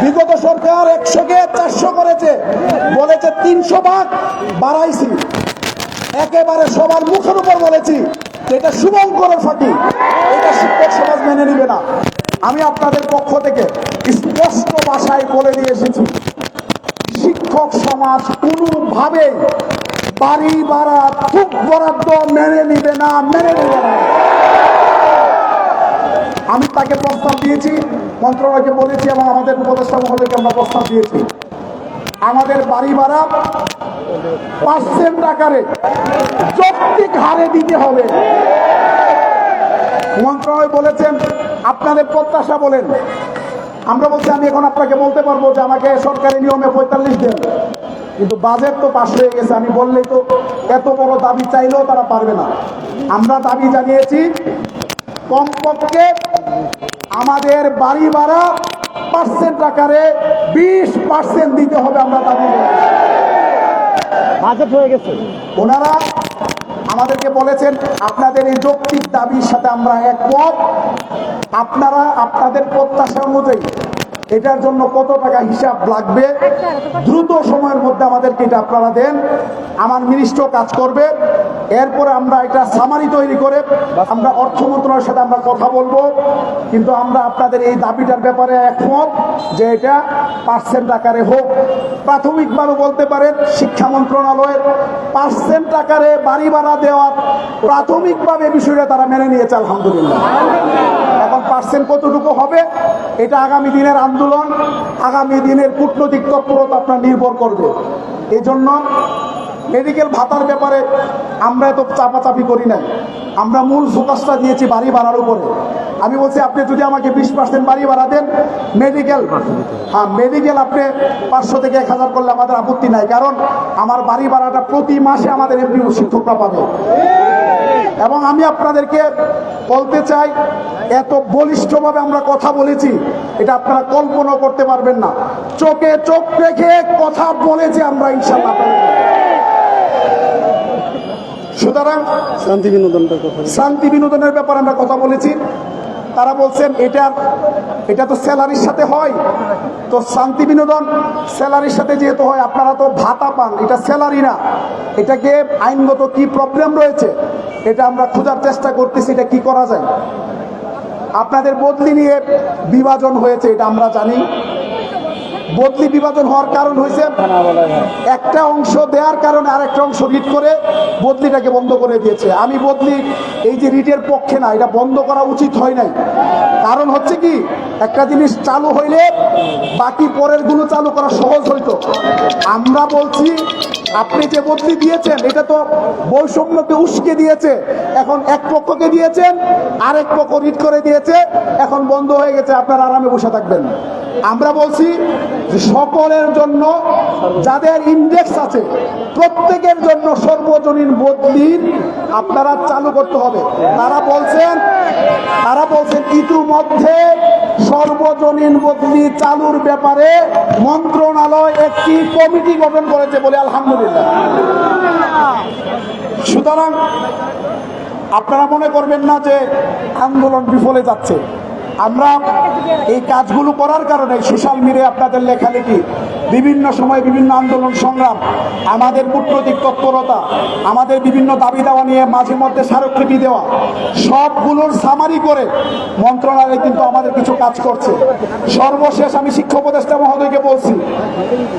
বিগত সরকার একশোকে চারশো করেছে, বলেছে তিনশো ভাগ বাড়াইছি। একেবারে সবার মুখের উপর বলেছি এটা শুভঙ্করের ফাঁকি, এটা শিক্ষক সমাজ মেনে নিবে না। আমি আপনাদের পক্ষ থেকে স্পষ্ট ভাষায় বলে দিয়ে এসেছি, শিক্ষক সমাজ কোনোভাবেই বাড়ি ভাড়া, খুব বরাদ্দ মেনে নিবে না, মেনে নিবে না। আমি তাকে প্রস্তাব দিয়েছি, মন্ত্রণালয়কে বলেছি এবং আমাদের উপদেষ্টা মহোদয়কে আমরা প্রস্তাব দিয়েছি। আমাদের বাড়ি ভাড়া পার্সেন্ট আকারে যৌক্তিক হারে দিতে হবে। মন্ত্রণালয় বলেছেন, আপনাদের প্রত্যাশা বলেন। আমরা বলছি, আমি এখন আপনাকে বলতে পারব যে আমাকে সরকারি নিয়মে পঁয়তাল্লিশ দেন। কিন্তু বাজেট তো পাশ হয়ে গেছে, আমি বললেই তো এত বড় দাবি চাইলেও তারা পারবে না। আমরা দাবি জানিয়েছি কমপক্ষে আমাদের বাড়ি ভাড়া পার্সেন্ট আকারে বিশ পার্সেন্ট দিতে হবে আমরা দাবি। বাজেট হয়ে গেছে। ওনারা আমাদেরকে বলেছেন আপনাদের এই যৌক্তিক দাবির সাথে আমরা একমত। আপনারা আপনাদের প্রত্যাশা অনুযায়ী এটার জন্য কত টাকা হিসাব লাগবে? দ্রুত সময়ের মধ্যে আমাদেরকে এটা আপনারা দেন। আমার মিনিস্ট্র কাজ করবে। এরপরে আমরা এটা সামারি তৈরি করে আমরা অর্থ মন্ত্রণালয়ের সাথে আমরা কথা বলব। কিন্তু আমরা আপনাদের এই দাবিটার ব্যাপারে একমত যে এটা পার্সেন্ট আকারে হোক। প্রাথমিকভাবে বলতে পারেন, শিক্ষা মন্ত্রণালয়ের পার্সেন্ট আকারে বাড়ি ভাড়া দেওয়ার প্রাথমিকভাবে বিষয়টা তারা মেনে নিয়েছে, আলহামদুলিল্লাহ। এখন পার্সেন্ট কতটুকু হবে? এটা আগামী দিনের আন্দোলন, আগামী দিনের কূটনৈতিক তৎপরতা আপনার নির্ভর করবে। এই জন্য মেডিকেল ভাতার ব্যাপারে আমরা এত চাপাচাপি করি নাই। আমরা মূল ফোকাসটা দিয়েছি বাড়ি ভাড়ার উপরে। আমি বলছি, আপনি যদি আমাকে বিশ পার্সেন্ট বাড়ি ভাড়া দেন মেডিকেল হ্যাঁ মেডিকেল আপনি পাঁচশো থেকে এক হাজার করলে আমাদের আপত্তি নাই। কারণ আমার বাড়ি ভাড়াটা প্রতি মাসে আমাদের এমনি শিক্ষকরা পাবে। এবং আমি আপনাদেরকে বলতে চাই, এত বলিষ্ঠভাবে আমরা কথা বলেছি, এটা আপনারা কল্পনা করতে পারবেন না। চোখে চোখ রেখে কথা বলেছি আমরা ইনশাল্লাহ সুতরাং শান্তি বিনোদনটার কথা শান্তি বিনোদনের ব্যাপারে আমরা কথা বলেছি। তারা বলছেন এটা এটা তো স্যালারির সাথে হয়। তো শান্তি বিনোদন স্যালারির সাথে যেহেতু হয় আপনারা তো ভাতা পান। এটা স্যালারি না। এটাকে আইনগত কি প্রবলেম রয়েছে এটা আমরা খোঁজার চেষ্টা করতেছি এটা কি করা যায়? আপনাদের বদলি নিয়ে বিভাজন হয়েছে এটা আমরা জানি। বদলি বিভাজন হওয়ার কারণ হয়েছে। একটা অংশ দেওয়ার কারণে আরেকটা অংশ রিট করে বদলিটাকে বন্ধ করে দিয়েছে। আমি বদলি এই যে রিটের পক্ষে না, এটা বন্ধ করা উচিত হয় নাই। কারণ হচ্ছে কি, একটা জিনিস চালু হইলে বাকি পরেরগুলো চালু করা সহজ হইতো। আমরা বলছি, আপনি যে বদলি দিয়েছেন, এটা তো বৈষম্যকে উস্কে দিয়েছে, এখন এক পক্ষকে দিয়েছেন, আরেক পক্ষ রিট করে দিয়েছে, এখন বন্ধ হয়ে গেছে, আপনারা আরামে বসে থাকবেন। আমরা বলছি সকলের জন্য যাদের ইন্ডেক্স আছে, প্রত্যেকের জন্য সর্বজনীন বদলির আপনারা চালু করতে হবে। তারা বলছেন তারা বলছেন ইতিমধ্যে সর্বজনীন বদলি চালুর ব্যাপারে মন্ত্রণালয় একটি কমিটি গঠন করেছে বলে আলহামদুলিল্লাহ। সুতরাং আপনারা মনে করবেন না যে আন্দোলন বিফলে যাচ্ছে। আমরা এই কাজগুলো করার কারণে সোশ্যাল মিডিয়া আপনাদের লেখালেখি বিভিন্ন সময় বিভিন্ন আন্দোলন, সংগ্রাম, আমাদের কূটনৈতিক তৎপরতা, আমাদের বিভিন্ন দাবি দাওয়া নিয়ে মাঝে মধ্যে স্মারকলিপি দেওয়া, সবগুলোর সামারি করে মন্ত্রণালয় কিন্তু আমাদের কিছু কাজ করছে। সর্বশেষ আমি শিক্ষা উপদেষ্টা মহোদয়কে বলছি,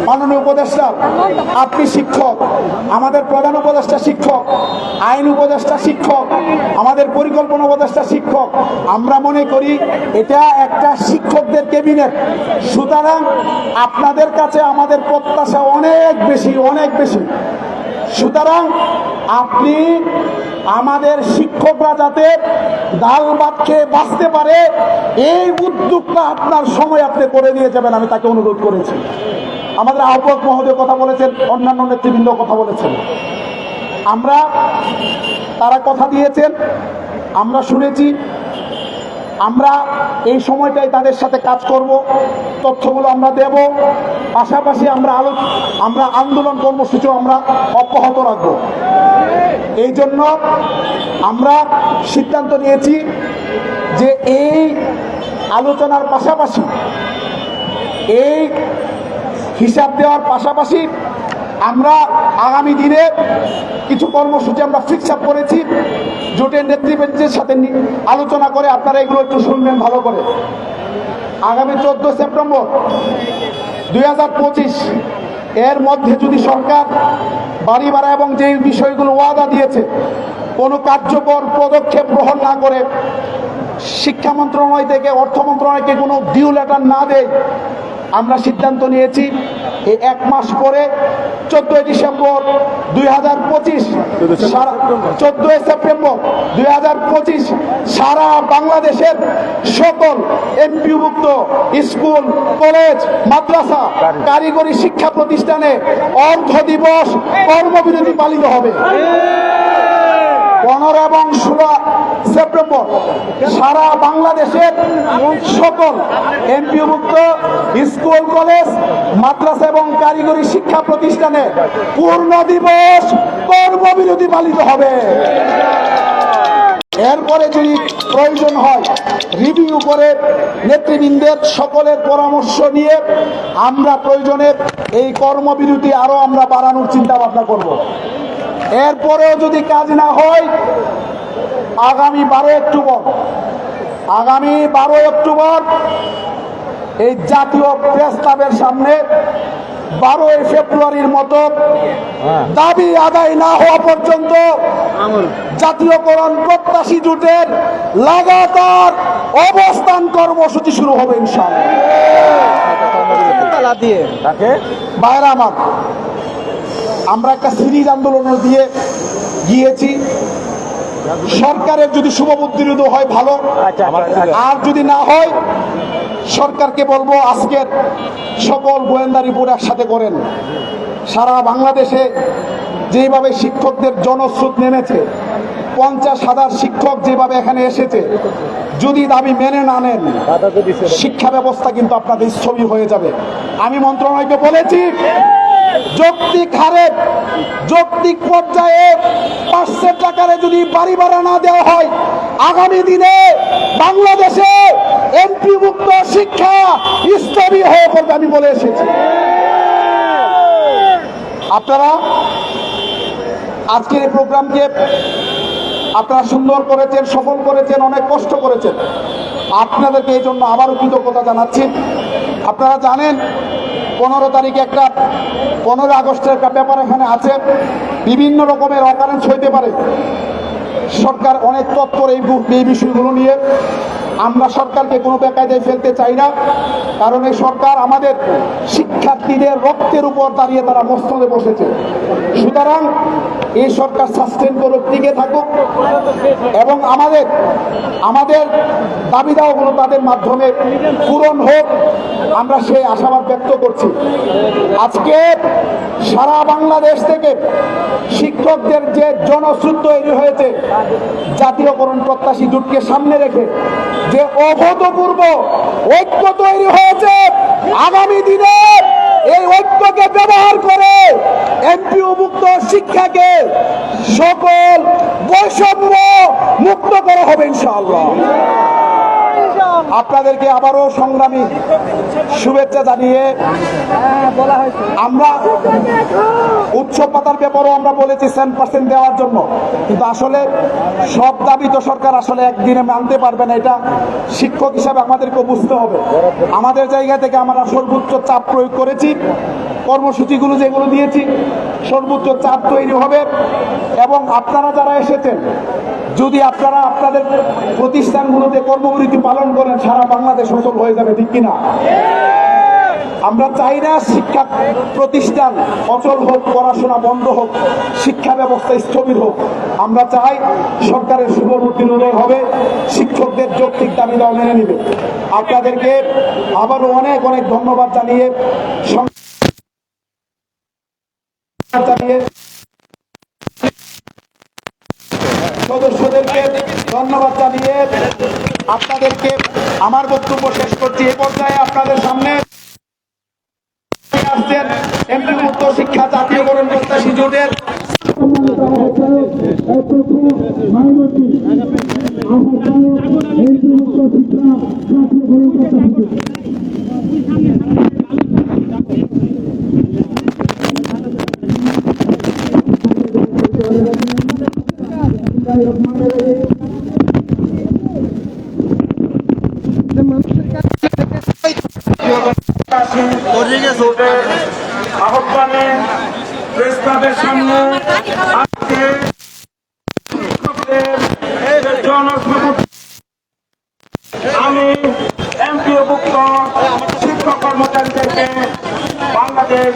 মাননীয় উপদেষ্টা, আপনি শিক্ষক, আমাদের প্রধান উপদেষ্টা শিক্ষক, আইন উপদেষ্টা শিক্ষক, আমাদের পরিকল্পনা উপদেষ্টা শিক্ষক, আমরা মনে করি এটা একটা শিক্ষকদের ক্যাবিনেট সুতরাং আপনাদের কাছে আমাদের প্রত্যাশা অনেক বেশি অনেক বেশি। সুতরাং আপনি আমাদের শিক্ষকরা যাতে ডাল ভাত খেয়ে বাঁচতে পারে, এই উদ্যোগটা আপনার সময় আপনি করে নিয়ে যাবেন, আমি তাকে অনুরোধ করেছি। আমাদের আহ্বায়ক মহোদয় কথা বলেছেন, অন্যান্য নেতৃবৃন্দ কথা বলেছেন। আমরা, তারা কথা দিয়েছেন, আমরা শুনেছি আমরা এই সময়টাই তাদের সাথে কাজ করব, তথ্যগুলো আমরা দেব, পাশাপাশি আমরা আলো আমরা আন্দোলন কর্মসূচিও আমরা অব্যাহত রাখব। এই জন্য আমরা সিদ্ধান্ত নিয়েছি যে এই আলোচনার পাশাপাশি, এই হিসাব দেওয়ার পাশাপাশি আমরা আগামী দিনে কিছু কর্মসূচি আমরা ফিক্স আপ করেছি। জোটের নেতৃবৃন্দের সাথে আলোচনা করে আপনারা এগুলো একটু শুনবেন ভালো করে। আগামী চোদ্দ সেপ্টেম্বর দুই হাজার পঁচিশ, এর মধ্যে যদি সরকার বাড়ি ভাড়া এবং যে বিষয়গুলো ওয়াদা দিয়েছে, কোনো কার্যকর পদক্ষেপ গ্রহণ না করে শিক্ষা মন্ত্রণালয় থেকে অর্থ মন্ত্রণালয়কে কোনো ডিউ লেটার না দেয়, আমরা সিদ্ধান্ত নিয়েছি। এই এক মাস পরে চোদ্দই ডিসেম্বর দুই হাজার পঁচিশ চোদ্দই সেপ্টেম্বর। দুই হাজার পঁচিশ সারা বাংলাদেশের সকল এমপিভুক্ত স্কুল কলেজ মাদ্রাসা কারিগরি। শিক্ষা প্রতিষ্ঠানে অর্ধ দিবস কর্মবিরতি পালিত হবে। পনেরো এবং ষোলো সেপ্টেম্বর, সারা বাংলাদেশের সকল এমপিভুক্ত স্কুল, কলেজ, মাদ্রাসা এবং কারিগরি শিক্ষা প্রতিষ্ঠানে পূর্ণ দিবস কর্মবিরতি পালিত হবে। এরপরে যদি প্রয়োজন হয় রিভিউ করে নেতৃবৃন্দের সকলের পরামর্শ নিয়ে আমরা প্রয়োজনে এই কর্মবিরতি আরও আমরা বাড়ানোর চিন্তা ভাবনা করব। এরপরেও যদি কাজ না হয় আগামী বারো অক্টোবর আগামী বারো অক্টোবর এই জাতীয় প্রেস ক্লাবের সামনে বারোই ফেব্রুয়ারির মতো দাবি আদায় না হওয়া পর্যন্ত জাতীয়করণ প্রত্যাশী জোটের লাগাতার অবস্থান কর্মসূচি শুরু হবে ইনশাআল্লাহ। বাইরে আমার আমরা একটা সিরিজ আন্দোলন দিয়ে গিয়েছি। সরকারের যদি শুভবুদ্ধির উদয় হয় ভালো আর যদি না হয় সরকারকে বলব আজকের সকল গোয়েন্দা রিপোর্ট একসাথে করেন। সারা বাংলাদেশে যেভাবে শিক্ষকদের জনস্রোত নেমেছে পঞ্চাশ হাজার শিক্ষক যেভাবে এখানে এসেছে যদি দাবি মেনে না নেন শিক্ষা ব্যবস্থা কিন্তু আপনাদের স্থবির হয়ে যাবে। আমি মন্ত্রণালয়কে বলেছি যৌক্তিক হারে যৌক্তিক পর্যায়ে পাঁচশো টাকারে যদি বাড়ি ভাড়া না দেওয়া হয়, আগামী দিনে বাংলাদেশে এমপিভুক্ত শিক্ষা স্থবির হয়ে পড়বে আমি বলে এসেছি। আপনারা আজকের এই প্রোগ্রামকে আপনারা সুন্দর করেছেন, সফল করেছেন, অনেক কষ্ট করেছেন। আপনাদেরকে এই জন্য আবারও কৃতজ্ঞতা জানাচ্ছি। আপনারা জানেন পনেরো তারিখে একটা পনেরো আগস্টের একটা ব্যাপার এখানে আছে। বিভিন্ন রকমের অকারেন্স হইতে পারে। সরকার অনেক তৎপর এই বিষয়গুলো নিয়ে। আমরা সরকারকে কোনো বেকায়দায় ফেলতে চাই না, কারণ এই সরকার আমাদের শিক্ষার্থীদের রক্তের উপর দাঁড়িয়ে তারা মস্তদে বসেছে। সুতরাং এই সরকার সাস্টেন করুক টিকে থাকুক এবং আমাদের আমাদের দাবি দাওয়াগুলো তাদের মাধ্যমে পূরণ হোক, আমরা সেই আশাবাদ ব্যক্ত করছি। আজকে সারা বাংলাদেশ থেকে শিক্ষকদের যে জনশ্রুত তৈরি হয়েছে, জাতীয়করণ প্রত্যাশী জুটকে সামনে রেখে যে অভূতপূর্ব ঐক্য তৈরি হয়েছে আগামী দিনে এই ঐক্যকে ব্যবহার করে এমপিও মুক্ত শিক্ষাকে সকল বৈষম্য মুক্ত করা হবে ইনশাআল্লাহ। আপনাদেরকে আবারও সংগ্রামী শুভেচ্ছা জানিয়ে আমরা উৎসব পাতার ব্যাপারও আমরা বলেছি সেন পার্সেন্ট দেওয়ার জন্য। কিন্তু আসলে সব দাবি তো সরকার আসলে একদিনে মানতে পারবে না, এটা শিক্ষক হিসাবে আমাদেরকে বুঝতে হবে। আমাদের জায়গা থেকে আমরা সর্বোচ্চ চাপ প্রয়োগ করেছি, কর্মসূচিগুলো যেগুলো দিয়েছি, সর্বোচ্চ চাপ তৈরি হবে। এবং আপনারা যারা এসেছেন যদি আপনারা আপনাদের প্রতিষ্ঠানগুলোতে কর্মবিরতি পালন করেন, সারা বাংলাদেশ সচল হয়ে যাবে, ঠিক কিনা? আমরা চাই না শিক্ষা প্রতিষ্ঠান অচল হোক, পড়াশোনা বন্ধ হোক, শিক্ষা ব্যবস্থা স্থবির হোক। আমরা চাই সরকারের শুভবুদ্ধির উদয় হবে, শিক্ষকদের যৌক্তিক দাবি মেনে নিবে। আপনাদেরকে আবারও অনেক অনেক ধন্যবাদ জানিয়ে জানিয়ে সদস্যদেরকে ধন্যবাদ জানিয়ে আপনাদেরকে আমার বক্তব্য শেষ করছি। এ পর্যায়ে আপনাদের সামনে আসছেন এমপি মুক্ত শিক্ষা জাতীয়করণ প্রত্যাশী জোটের মাইনরিটি জোটের আহ্বানে প্রেস ক্লাবের সামনে আজকে আমি এমপিওভুক্ত শিক্ষক কর্মচারীদেরকে বাংলাদেশ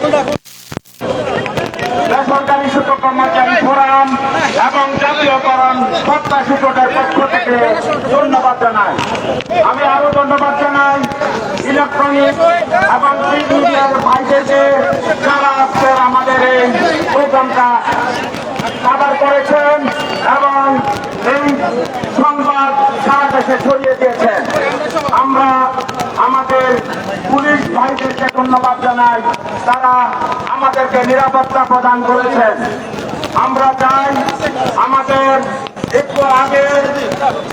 বেসরকারি শিক্ষক কর্মচারী ফোরাম এবং জাতীয়করণ সত্তা শিক্ষকের পক্ষ থেকে ধন্যবাদ জানাই। আমি আরও ধন্যবাদ জানাই ইলেকট্রনিক এবং প্রিন্ট মিডিয়ার ভাইদেরকে যারা আজকে আমাদের এই প্রোগ্রামটা কাভার করেছেন এবং এই সংবাদ সারা দেশে ছড়িয়ে দিয়েছেন। আমরা আমাদের ভাইদেরকে ধন্যবাদ জানাই, তারা আমাদেরকে নিরাপত্তা প্রদান করেছেন। আমরা চাই আমাদের একটু আগে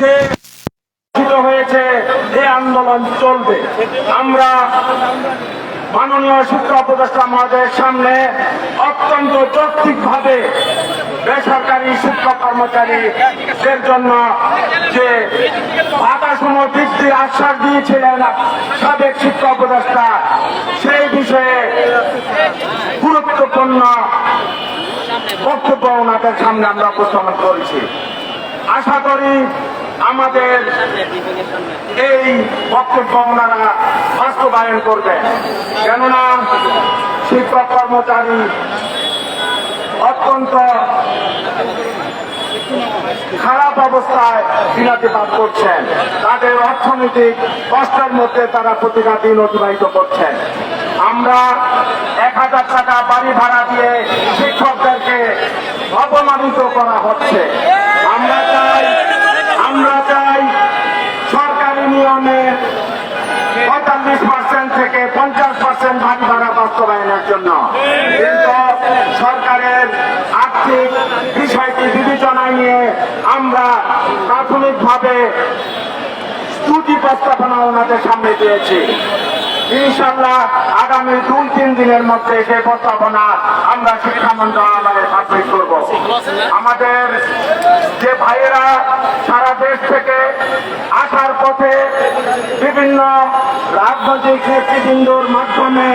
যে হয়েছে এই আন্দোলন চলবে। আমরা মাননীয় শিক্ষা উপদেষ্টা মহোদয়ের সামনে অত্যন্ত যৌক্তিকভাবে বেসরকারি শিক্ষক কর্মচারীদের জন্য যে ভাতাসমূহ বৃদ্ধির আশ্বাস দিয়েছিলেন সাবেক শিক্ষা উপদেষ্টা, সেই বিষয়ে গুরুত্বপূর্ণ বক্তব্য ওনাদের সামনে আমরা উপস্থাপন করেছি। আশা করি আমাদের এই বক্তব্য ওনারা বাস্তবায়ন করবেন। কেননা শিক্ষক কর্মচারী অত্যন্ত খারাপ অবস্থায় দিনাতিপাত করছেন। তাদের অর্থনৈতিক কষ্টের মধ্যে তারা প্রতিটা দিন অতিবাহিত করছেন। আমরা এক হাজার টাকা বাড়ি ভাড়া দিয়ে শিক্ষকদেরকে অপমানিত করা হচ্ছে। আমরা চাই আমরা চাই সরকারি নিয়মে পঁয়তাল্লিশ পার্সেন্ট থেকে পঞ্চাশ পার্সেন্ট ভাড়া বাস্তবায়নের জন্য। আর্থিক বিষয়টি নিয়ে আমরা প্রাথমিকভাবে প্রস্তাবনা ওনাদের সামনে দিয়েছি। ইনশাল্লাহ আগামী দুই, তিন দিনের মধ্যে সেই প্রস্তাবনা আমরা শিক্ষা মন্ত্রণালয়ে সাবমিট করব। আমাদের যে ভাইয়েরা সারা দেশ থেকে আসার পথে বিভিন্ন রাজনৈতিক নেতৃবৃন্দর মাধ্যমে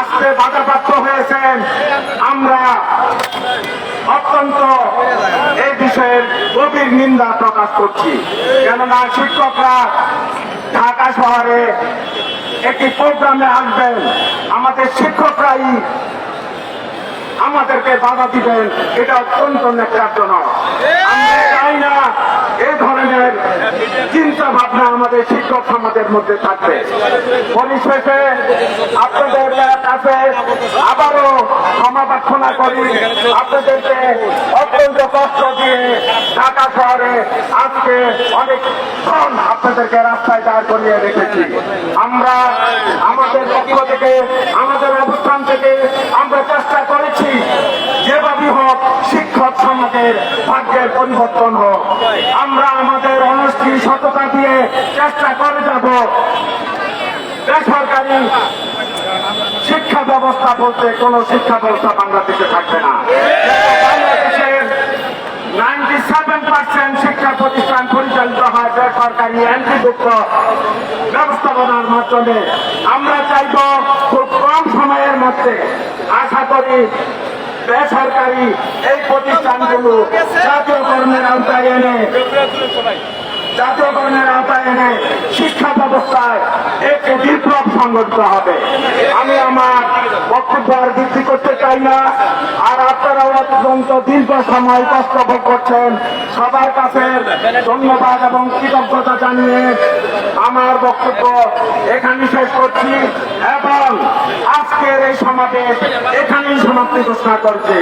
আসতে বাধাপ্রাপ্ত হয়েছেন আমরা অত্যন্ত এই বিষয়ের গভীর নিন্দা প্রকাশ করছি। কেননা শিক্ষকরা ঢাকা শহরে একটি প্রোগ্রামে আসবেন, আমাদের শিক্ষকরাই আমাদেরকে বাধা দিবেন, এটা অত্যন্ত ন্যাক্রাজনক আমরা চাই না ধরনের চিন্তা ভাবনা আমাদের শিক্ষক সমাজের মধ্যে থাকবে। পরিশেষে আপনাদের কাছে আবারও ক্ষমা প্রার্থনা করি। আপনাদেরকে অত্যন্ত কষ্ট দিয়ে ঢাকা শহরে আজকে অনেকক্ষণ আপনাদেরকে রাস্তায় দাঁড় করিয়ে রেখেছি। আমরা আমাদের পক্ষ থেকে, আমাদের অবস্থান থেকে আমরা চেষ্টা করেছি যেভাবে হোক, শিক্ষক সমাজের ভাগ্যের পরিবর্তন হোক, আমরা আমাদের অনস্থি সততা দিয়ে চেষ্টা করে যাব। বেসরকারি শিক্ষা ব্যবস্থা বলতে কোন শিক্ষা ব্যবস্থা বাংলাদেশে থাকবে না। নাইনটি সেভেন পার্সেন্ট শিক্ষা প্রতিষ্ঠান পরিচালিত হয় বেসরকারি এন্ট্রিভুক্ত ব্যবস্থাপনার মাধ্যমে। আমরা চাইব খুব কম সময়ের মধ্যে আশা করি বেসরকারি এই প্রতিষ্ঠানগুলো জাতীয় কর্মের আওতায় এনে জাতীয়করণের আওতায় এনে শিক্ষা ব্যবস্থায় একটি বিপ্লব সংগঠিত হবে। আমি আমার বক্তব্য আর বৃদ্ধি করতে চাই না। আর আপনারাও অত্যন্ত দীর্ঘ সময় ভোগ করছেন। সবার কাছে ধন্যবাদ এবং কৃতজ্ঞতা জানিয়ে আমার বক্তব্য এখানে শেষ করছি এবং আজকের এই সমাবেশ এখানেই সমাপ্তি ঘোষণা করছি।